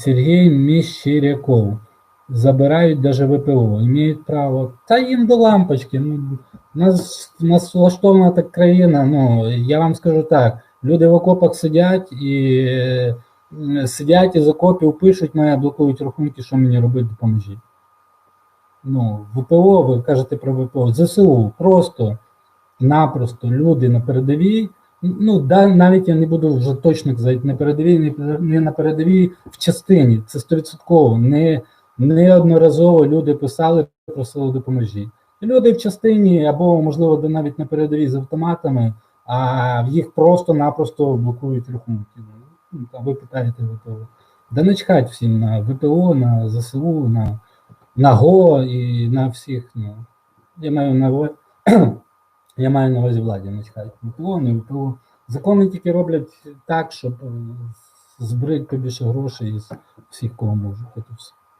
Сергій Міщиряков. Забирають даже ВПО, имеють право. Та їм до лампочки. Ну, нас, нас влаштована так країна. Ну, я вам скажу так: люди в окопах сидять і е, сидять із окопів, пишуть мене, блокують рахунки, що мені робити, допоможіть. Ну, ВПО, ви кажете про ВПО, ЗСУ, просто напросто люди на передовій. Ну, да, навіть я не буду вже точно казати, на передовій, не, не на передовій в частині. Це стовідсотково. Не, неодноразово люди писали, просили допоможіть. Люди в частині, або, можливо, навіть на передовій з автоматами, а їх просто-напросто блокують рахунки. А ви питаєте ВПО. Да не чхать всім на ВПО, на ЗСУ, на, на ГО і на всіх. Ну. Я маю на увазі. Я маю на увазі владі, не чекають ВПО, не ВПО. Закони тільки роблять так, щоб збрить збрити побільше грошей із всіх, кого можуть. Це все.